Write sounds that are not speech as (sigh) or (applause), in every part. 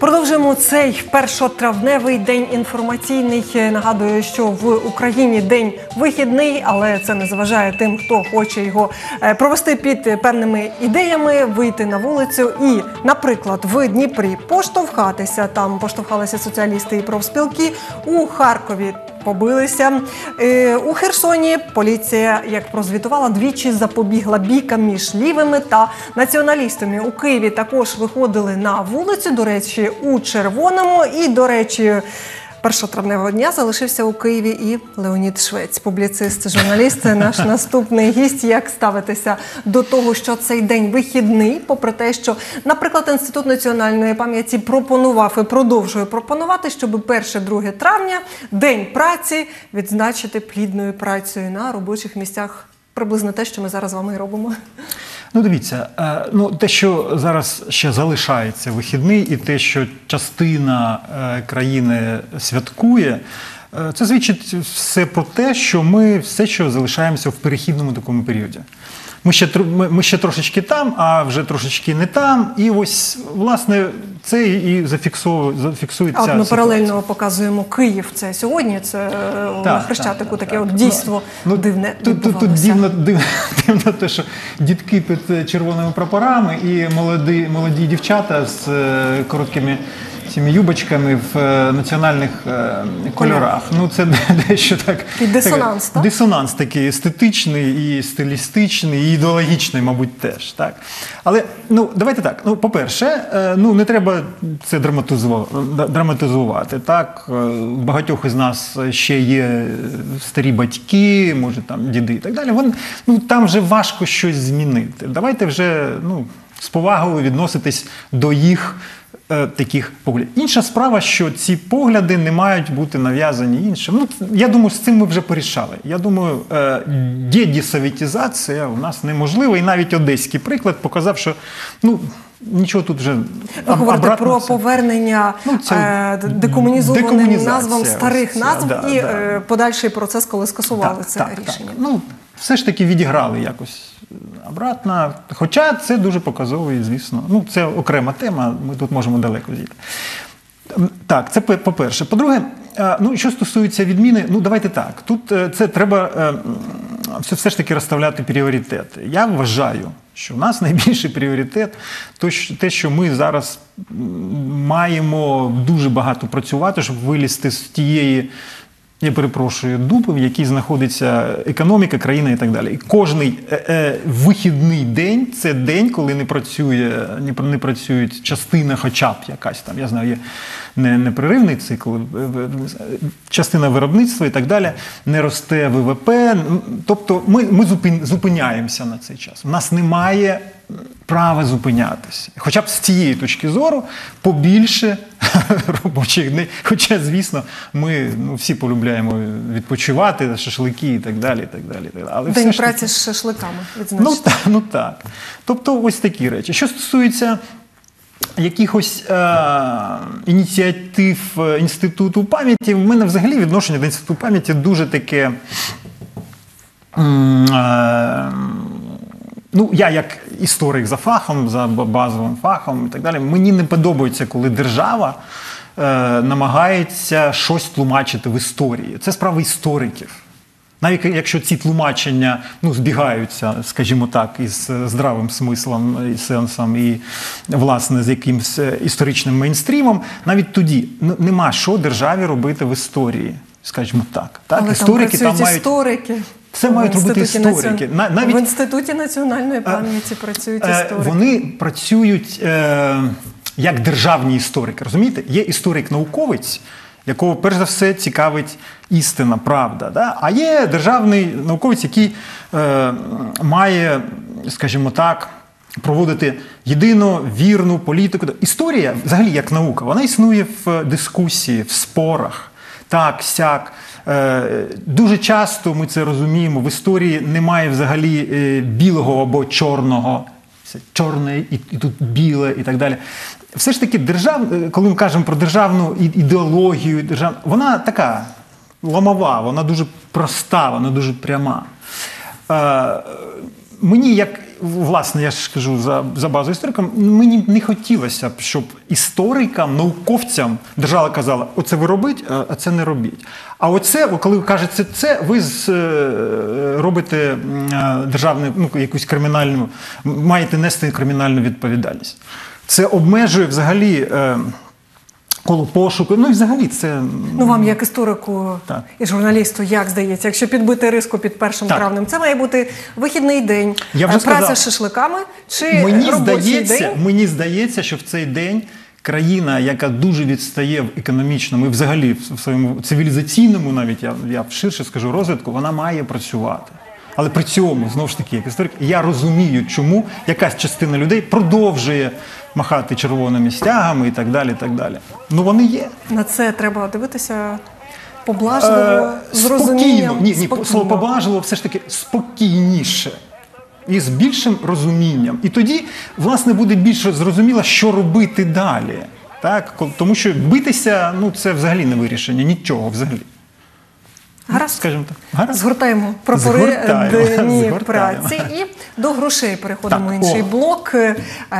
Продовжуємо цей першотравневий день інформаційний. Нагадую, що в Україні день вихідний, але це не заважає тим, хто хоче його е, провести під певними ідеями, вийти на вулицю і, наприклад, в Дніпрі поштовхатися. Там поштовхалися соціалісти і профспілки у Харкові. Побилися Е, у Херсоні. Поліція, як прозвітувала, двічі запобігла бійкам між лівими та націоналістами. У Києві також виходили на вулицю. До речі, у червоному. І до речі, першотравневого дня залишився у Києві і Леонід Швець, публіцист, журналіст. Наш наступний гість. Як ставитися до того, що цей день вихідний, попри те, що, наприклад, інститут національної пам'яті пропонував і продовжує пропонувати, щоб 1-2 травня день праці відзначити плідною працею на робочих місцях. Приблизно те, що ми зараз з вами і робимо. Ну, дивіться, е, ну те, що зараз ще залишається вихідний, і те, що частина е, країни святкує, е, це свідчить все про те, що ми все що залишаємося в перехідному такому періоді. Ми ще ми, ми ще трошечки там, а вже трошечки не там. І ось власне це і зафіксовує зафіксується. А от ми ситуація. паралельно показуємо Київ. Це сьогодні. Це е, на Так, Хрещатику так, таке так, от дійство Ну, дивне. Тут, тут, тут дивно, дивно, (laughs) дивно те, що дітки під червоними прапорами і молоді, молоді дівчата з е, короткими цими юбочками в е, національних е, кольорах. Ну це (laughs) дещо так. Такий дисонанс, так? Дисонанс такий естетичний, і стилістичний, і ідеологічний, мабуть, теж. Так? Але ну, давайте так. Ну, по-перше, е, ну, не треба це драматизувати. так? У багатьох із нас ще є старі батьки, може там діди і так далі. Вон, ну, там вже важко щось змінити. Давайте вже ну, з повагою відноситись до їх е, таких поглядів. Інша справа, що ці погляди не мають бути нав'язані іншим. Ну, я думаю, з цим ми вже порішали. Я думаю, е, дедісовітізація у нас неможлива, і навіть одеський приклад показав, що ну, нічого тут вже Ви говорите про все. повернення Ну, це е, декомунізованим назвам старих ця, назв да, і да. подальший процес, коли скасували це так, рішення. Так. Ну, все ж таки відіграли якось обратно. Хоча це дуже показово звісно. Ну, це окрема тема, ми тут можемо далеко зійти. Так, це по- по-перше. По-друге, е, ну, що стосується відміни, ну давайте так. Тут е, це треба е, все, все ж таки розставляти пріоритети. Я вважаю, що в нас (laughs) найбільший пріоритет то, те, що ми зараз маємо дуже багато працювати, щоб вилізти з тієї. Я перепрошую дупи, в якій знаходиться економіка, країна і так далі. І кожний е, е, вихідний день це день, коли не працює, не, не працюють частина, хоча б якась там, я знаю, є не, непреривний цикл, е, е, частина виробництва і так далі, не росте ВВП. Тобто ми, ми зупин, зупиняємося на цей час. У нас немає права зупинятися. Хоча б з цієї точки зору побільше (laughs) робочих днів. Хоча, звісно, ми ну, всі полюбляємо відпочивати, шашлики і так далі. І так далі, і так далі. День ж таки- з шашликами Ну відзначити. так, ну так. Тобто ось такі речі. Що стосується якихось е- ініціатив е, Інституту пам'яті, в мене взагалі відношення до Інституту пам'яті дуже таке. е, Ну, я як історик за фахом, за базовим фахом і так далі, мені не подобається, коли держава е, намагається щось тлумачити в історії. Це справа істориків. Навіть якщо ці тлумачення ну, збігаються, скажімо так, із е, здравим смислом і сенсом, і власне з якимсь е, історичним мейнстрімом, навіть тоді нема що державі робити в історії, скажімо так. так? Але історики там там мають. історики. Це мають робити історики. націон- навіть- В інституті національної пам'яті працюють Е, історики. Вони працюють е, як державні історики. Розумієте? Є історик-науковець, якого перш за все цікавить істина, правда. Да? А є державний науковець, який е, має, скажімо так, проводити єдину вірну політику. Історія, взагалі, як наука, вона існує в дискусії, в спорах. Так, сяк. Е, Дуже часто ми це розуміємо. В історії немає взагалі е, білого або чорного. Це чорне і, і тут біле, і так далі. Все ж таки, держав, е, коли ми кажемо про державну ідеологію, держав... вона така ломова, вона дуже проста, вона дуже пряма. Е, Мені, як власне, я ж кажу за, за базу істориком, мені не хотілося б, щоб історикам, науковцям держава казала, оце ви робіть, а це не робіть. А оце, коли ви кажете це, ви з, е, робите е, державну, ну, якусь кримінальну, маєте нести кримінальну відповідальність. Це обмежує взагалі. Коло пошуку, ну і взагалі це Ну вам, як історику Так. і журналісту, як здається, якщо підбити риску під першим Так. травнем, це має бути вихідний день, Я вже е, праця сказав. з шашликами чи мені робочий здається, день. мені здається, що в цей день країна, яка дуже відстає в економічному і взагалі в своєму цивілізаційному, навіть я, я ширше скажу розвитку, вона має працювати. Але при цьому, знову ж таки, як історик, я розумію, чому якась частина людей продовжує махати червоними стягами і так далі. І так далі. Ну вони є. На це треба дивитися поблажливо, Е, з розумінням. Ні, ні, слово побажливо все ж таки спокійніше. І з більшим розумінням. І тоді, власне, буде більше зрозуміло, що робити далі. Так? Тому що битися ну, це взагалі не вирішення, нічого взагалі. Гаразд. Скажімо так. Гаразд. Згортаємо прапори Згортаємо, дні згортаємо. праці і до грошей переходимо Так, інший о. блок е,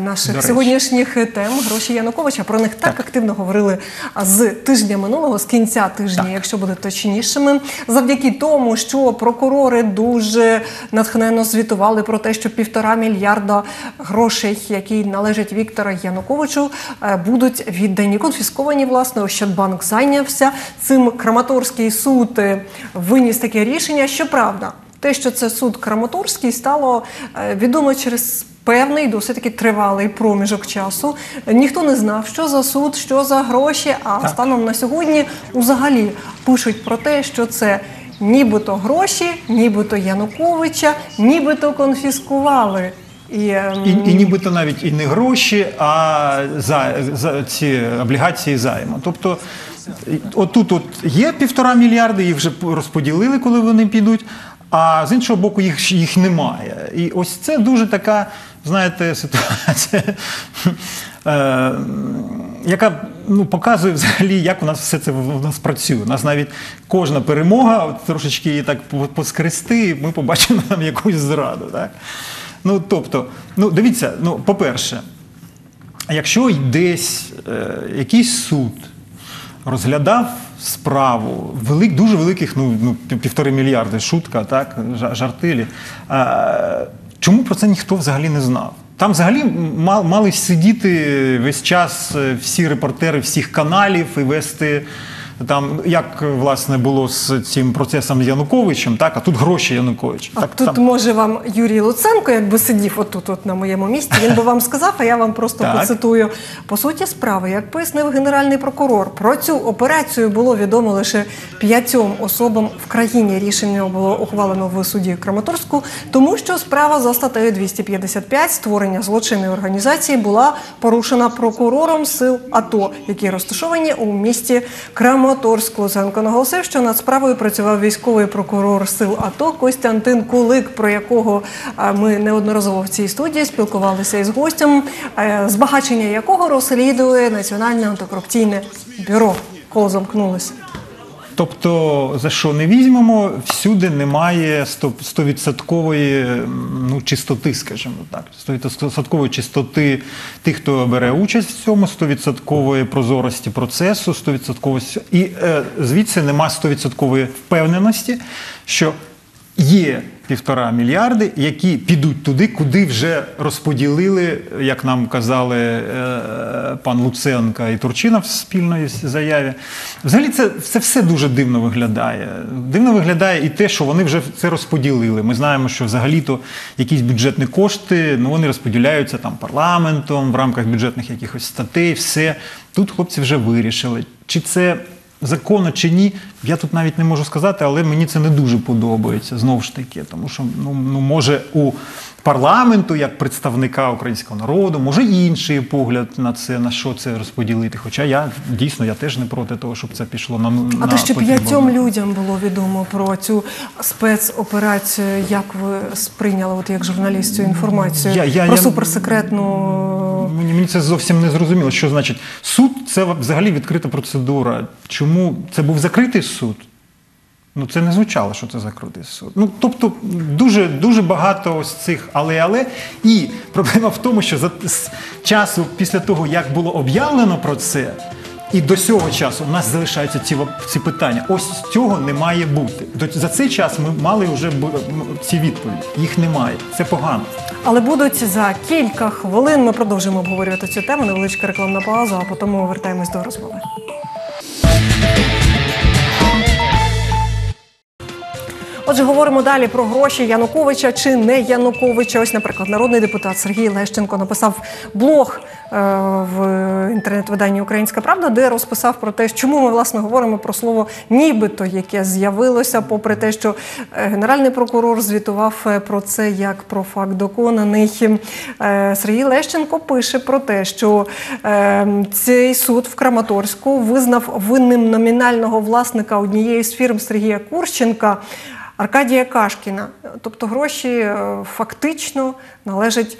наших сьогоднішніх тем. Гроші Януковича. Про них так, активно говорили з тижня минулого, з кінця тижня, якщо буде точнішими. Завдяки тому, що прокурори дуже натхненно звітували про те, що півтора мільярда грошей, які належать Віктору Януковичу, е, будуть віддані, конфісковані. Власне, Ощадбанк зайнявся цим. Краматорський суд е, виніс таке рішення. Щоправда, те, що це суд Краматорський, стало е, відомо через. Певний досить таки тривалий проміжок часу. Ніхто не знав, що за суд, що за гроші. А станом на сьогодні взагалі пишуть про те, що це нібито гроші, нібито Януковича, нібито конфіскували. І, ем, І, і нібито навіть і не гроші, а за, за ці облігації займу. Тобто, отут от є півтора мільярди, їх вже розподілили, коли вони підуть. А з іншого боку, їх, їх немає. І ось це дуже така, знаєте, ситуація, (laughs) е, яка ну, показує взагалі, як у нас все це у нас працює. У нас навіть кожна перемога, от трошечки її так по- поскрести, ми побачимо там якусь зраду. Так? Ну, тобто, ну, дивіться, ну, по-перше, якщо десь е, якийсь суд розглядав справу велик, дуже великих, ну, ну півтори мільярди, шутка, так, жа- жартилі, е, чому про це ніхто взагалі не знав? Там взагалі ма- мали сидіти весь час е, всі репортери всіх каналів і вести. Там як власне було з цим процесом з Януковичем, так а тут гроші Януковича. А так, тут там, може вам Юрій Луценко, якби сидів отут, от на моєму місці, він би вам сказав, а я вам просто Так. поцитую. По суті справи, як пояснив генеральний прокурор, про цю операцію було відомо лише п'ятьом особам в країні. Рішення було ухвалено в суді Краматорську, тому що справа за статтею 255 створення злочинної організації була порушена прокурором сил АТО, які розташовані у місті Краматорськ. Луценко наголосив, що над справою працював військовий прокурор сил АТО Костянтин Кулик, про якого е, ми неодноразово в цій студії спілкувалися із гостем, е, збагачення якого розслідує Національне антикорупційне бюро. Коло замкнулося. Тобто, за що не візьмемо, всюди немає сто- стовідсоткової ну, чистоти, скажімо так, стовідсоткової чистоти тих, хто бере участь в цьому, стовідсоткової прозорості процесу, стовідсотковості. І е, звідси нема стовідсоткової впевненості, що є півтора мільярди, які підуть туди, куди вже розподілили, як нам казали е, пан Луценка і Турчинов в спільної заяві. Взагалі, це, це все дуже дивно виглядає. Дивно виглядає і те, що вони вже це розподілили. Ми знаємо, що взагалі-то якісь бюджетні кошти ну, вони розподіляються там парламентом в рамках бюджетних якихось статей. Все тут хлопці вже вирішили. Чи це законно чи ні, я тут навіть не можу сказати, але мені це не дуже подобається знову ж таки. Тому що ну, ну може у парламенту, як представника українського народу, може інший погляд на це, на що це розподілити. Хоча я дійсно я теж не проти того, щоб це пішло на А на те, що потрібну- п'ятьом людям було відомо про цю спецоперацію, як ви сприйняли, от як журналіст цю інформацію Я- я- про я- суперсекретну Мені, мені це зовсім не зрозуміло. Що значить суд це взагалі відкрита процедура. Чому це був закритий суд? Ну це не звучало, що це закритий суд. Ну тобто дуже дуже багато ось цих але але. І проблема в тому, що за з часу після того, як було об'явлено про це. І до цього часу у нас залишаються ці, ці питання. Ось цього не має бути. До- За цей час ми мали вже ці відповіді. Їх немає. Це погано. Але будуть за кілька хвилин. Ми продовжимо обговорювати цю тему. Невеличка рекламна пауза, а потім ми повертаємось до розмови. Отже, говоримо далі про гроші Януковича чи не Януковича. Ось, наприклад, народний депутат Сергій Лещенко написав блог е, в інтернет-виданні Українська Правда, де розписав про те, чому ми власне говоримо про слово нібито, яке з'явилося, попри те, що е, генеральний прокурор звітував е, про це як про факт доконаний. Сергій Лещенко пише про те, що цей суд в Краматорську визнав винним номінального власника однієї з фірм Сергія Курченка. Аркадія Кашкіна. Тобто гроші е, фактично належать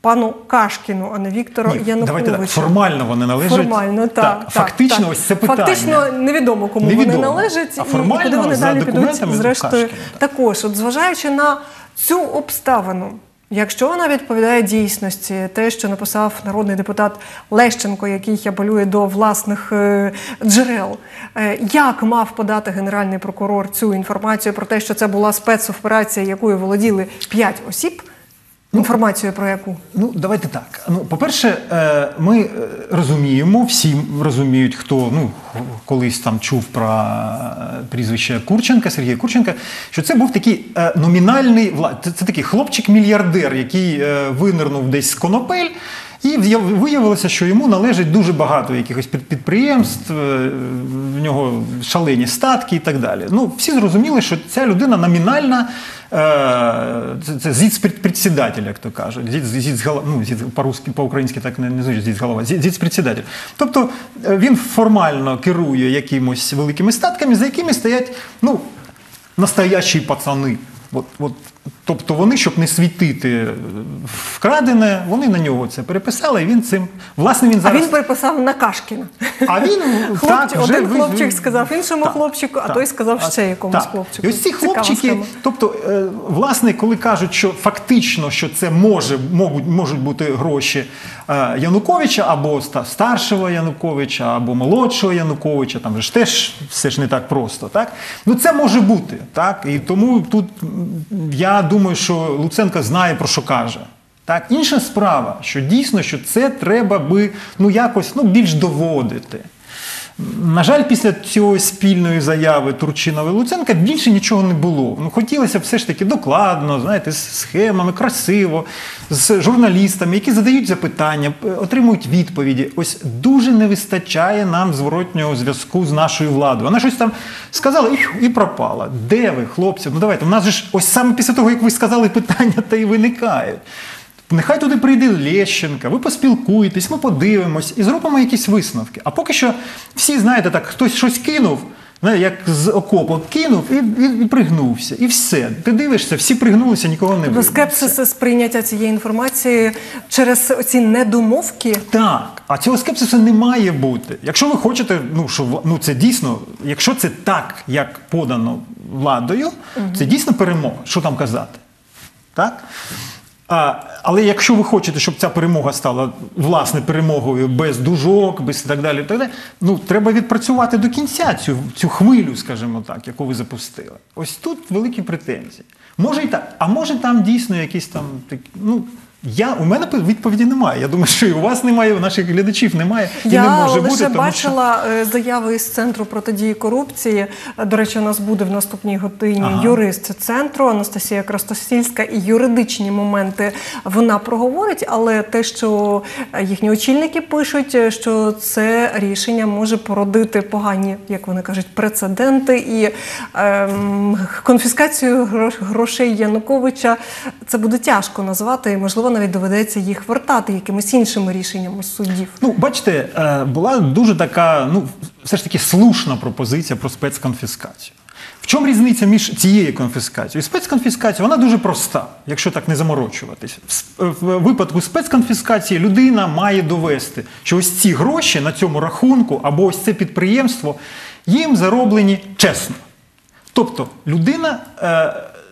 пану Кашкіну, а не Віктору Ні, Януковичу. давайте так, формально вони належать. Формально, так. так фактично, так. ось це питання. Фактично невідомо, кому Невідомо. вони належать, А і формально, куди вони за далі підуть, зрештою. Кашкіна, так. Також, от зважаючи на цю обставину, якщо вона відповідає дійсності, те, що написав народний депутат Лещенко, який апелює до власних е, джерел, е, як мав подати генеральний прокурор цю інформацію про те, що це була спецоперація, якою володіли п'ять осіб, інформацію про яку? Ну, давайте так. Ну, по-перше, е, ми е, розуміємо, всі розуміють, хто ну, колись там чув про е, прізвище Курченка, Сергія Курченка, що це був такий номінальний вла- це, такий хлопчик-мільярдер, який винирнув десь з конопель. І виявилося, що йому належить дуже багато якихось під- підприємств, в нього шалені статки і так далі. Ну, всі зрозуміли, що ця людина номінальна, е, це, це зіцпредседатель, як то кажуть. Зіц, зіцгала- ну, зіц, по-русски, по-українськи так не, не звучить зіцголова, зі- зіцпредседатель. Тобто е, він формально керує якимось великими статками, за якими стоять ну, настоящі пацани. От, от, тобто вони, щоб не світити вкрадене, вони на нього це переписали, і він цим. Власне, він зараз А він переписав на Кашкіна. А він (laughs) так, вже один хлопчик ви- сказав іншому Так, хлопчику, а той сказав ще якомусь так. хлопчику. І ось ці Цікава хлопчики, схема. тобто, е, власне, коли кажуть, що фактично, що це може, можуть, можуть бути гроші е, Януковича або старшого Януковича, або молодшого Януковича, там ж теж все ж не так просто, так? Ну це може бути, так? І тому тут м, я думаю, що Луценко знає про що каже. Так, інша справа, що дійсно, що це треба би ну якось ну, більш доводити. На жаль, після цієї спільної заяви Турчинова і Луценка більше нічого не було. Ну, хотілося б все ж таки докладно, знаєте, з схемами, красиво, з журналістами, які задають запитання, отримують відповіді. Ось дуже не вистачає нам зворотнього зв'язку з нашою владою. Вона щось там сказала і, і пропала. Де ви, хлопці? Ну давайте. У нас же ж ось саме після того, як ви сказали питання, (laughs) та й виникають. Нехай туди прийде Лещенка, ви поспілкуєтесь, ми подивимось і зробимо якісь висновки. А поки що всі, знаєте, так, хтось щось кинув, як з окопу кинув і, і, і пригнувся. І все. Ти дивишся, всі пригнулися, нікого не було. скепсис сприйняття цієї інформації через оці недомовки. Так, а цього скепсису не має бути. Якщо ви хочете, ну що ну це дійсно, якщо це так, як подано владою, це дійсно перемога. Що там казати? Так? А, але якщо ви хочете, щоб ця перемога стала власне перемогою без дужок, без і так далі, так далі, ну треба відпрацювати до кінця цю, цю хвилю, скажімо так, яку ви запустили. Ось тут великі претензії. Може і так, а може там дійсно якісь там такі, ну. Я, у мене відповіді немає. Я думаю, що і у вас немає, у наших глядачів немає. І Я не може лише бути, тому що бачила е, заяви із центру протидії корупції. До речі, у нас буде в наступній годині Ага. юрист центру Анастасія Крастосільська і юридичні моменти вона проговорить. Але те, що їхні очільники пишуть, е, що це рішення може породити погані, як вони кажуть, прецеденти і ем, конфіскацію грош- грошей Януковича. Це буде тяжко назвати, і можливо навіть доведеться їх вертати якимись іншими рішеннями суддів. Ну, бачите, е, була дуже така, ну, все ж таки слушна пропозиція про спецконфіскацію. В чому різниця між цією конфіскацією? І спецконфіскацією вона дуже проста, якщо так не заморочуватися. Сп- В випадку спецконфіскації людина має довести, що ось ці гроші на цьому рахунку або ось це підприємство їм зароблені чесно. Тобто людина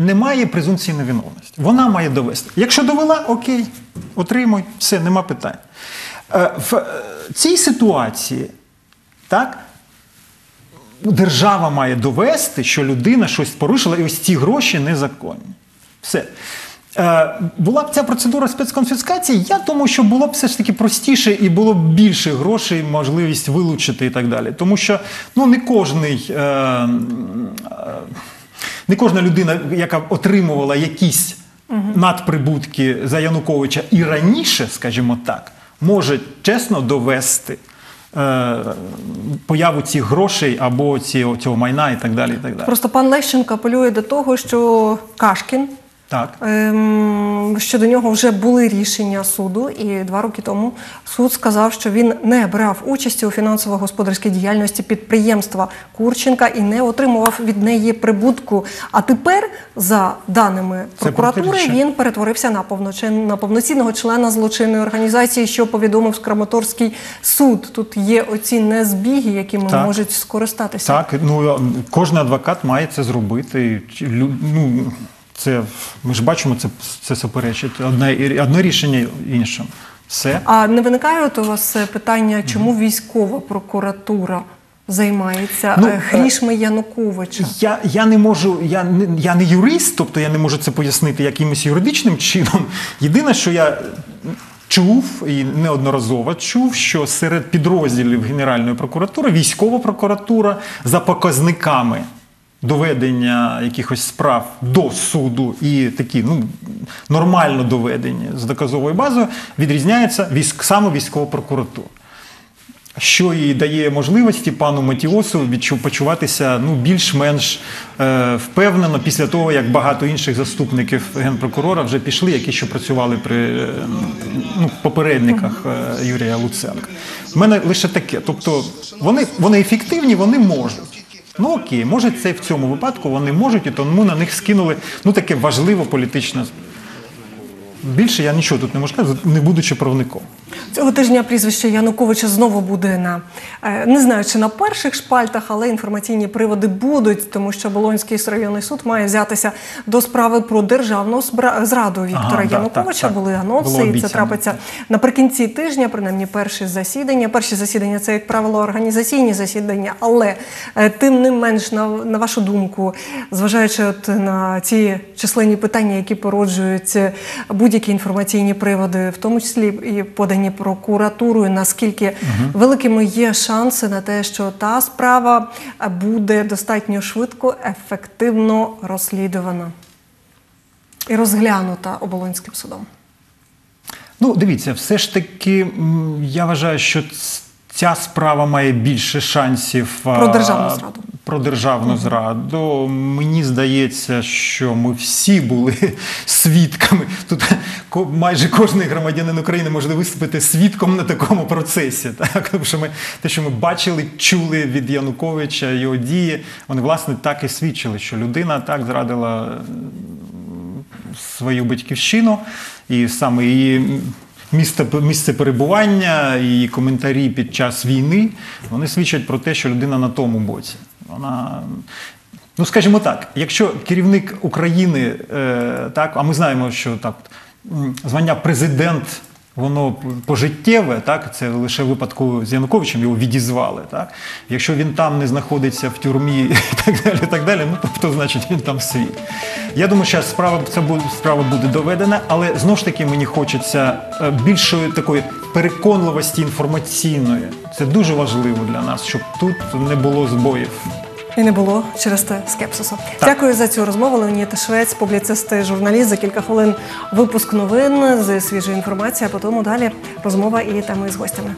е, не має презумпції невиновності. Вона має довести. Якщо довела, окей, отримуй, все, нема питань. Е, в е, цій ситуації, так, держава має довести, що людина щось порушила, і ось ці гроші незаконні. Все. Е, була б ця процедура спецконфіскації, я думаю, що було б все ж таки простіше і було б більше грошей, можливість вилучити і так далі. Тому що ну, не кожний. Е, е, не кожна людина, яка отримувала якісь надприбутки за Януковича і раніше, скажімо так, може чесно довести е, появу цих грошей або цього майна і так далі. І так далі. Просто пан Лещенко апелює до того, що Кашкін. Так. Ем, щодо нього вже були рішення суду, і два роки тому суд сказав, що він не брав участі у фінансово-господарській діяльності підприємства Курченка і не отримував від неї прибутку. А тепер, за даними прокуратури, він перетворився на повночин на повноцінного члена злочинної організації, що повідомив Краматорський суд. Тут є оці незбіги, якими Так. можуть скористатися. Так, ну кожен адвокат має це зробити. Ну, це ми ж бачимо, це, це суперечить одне, одне рішення іншим. Все. А не виникає от у вас е, питання, чому військова прокуратура займається Ну, е, грішми Януковича? Я, я не можу, я не, я не юрист, тобто я не можу це пояснити якимось юридичним чином. Єдине, що я чув і неодноразово чув, що серед підрозділів Генеральної прокуратури військова прокуратура за показниками доведення якихось справ до суду і такі ну, нормально доведені з доказовою базою відрізняється військ, саме військова прокуратура що і дає можливості пану Матіосу почуватися ну, більш-менш е, впевнено після того, як багато інших заступників генпрокурора вже пішли, які ще працювали при е, ну, попередниках е, Юрія Луценка. У мене лише таке. Тобто вони, вони ефективні, вони можуть. Ну окей, може це в цьому випадку вони можуть, і тому на них скинули ну, таке важливе політичне. Більше я нічого тут не можу сказати, не будучи правником. Цього тижня прізвище Януковича знову буде на е, не знаю, чи на перших шпальтах, але інформаційні приводи будуть, тому що Болонський районний суд має взятися до справи про державну зраду Віктора Ага, Януковича. так, так. Були анонси, і це трапиться наприкінці тижня, принаймні перші засідання. Перші засідання це, як правило, організаційні засідання, але е, тим не менш, на, на вашу думку, зважаючи от на ці численні питання, які породжують е, будь-які інформаційні приводи, в тому числі і подані прокуратурою, наскільки великими є шанси на те, що та справа буде достатньо швидко, ефективно розслідувана і розглянута Оболонським судом. Ну, дивіться, все ж таки, я вважаю, що ця справа має більше шансів Про державну зраду. Про державну зраду. Мені здається, що ми всі були (laughs) свідками. Тут ко- майже кожен громадянин України може виступити свідком на такому процесі. (laughs) Так? Тому що ми те, що ми бачили, чули від Януковича його дії, вони власне так і свідчили, що людина так зрадила свою батьківщину, і саме її місце, місце перебування і коментарі під час війни вони свідчать про те, що людина на тому боці. Вона. Ну, скажімо так, якщо керівник України, е, так, а ми знаємо, що так, звання президент, воно пожиттєве, так, це лише в випадку з Януковичем його відізвали. Так. Якщо він там не знаходиться в тюрмі (laughs) і так далі, і так далі, ну тобто, значить він там свій. Я думаю, що справа, ця бу- справа буде доведена, але знову ж таки мені хочеться е, більшої такої переконливості інформаційної. Це дуже важливо для нас, щоб тут не було збоїв. І не було через те скепсису. Дякую за цю розмову. Леоніта Швець, публіцист і журналіст. За кілька хвилин випуск новин з свіжої інформації, а потім далі розмова і теми з гостями.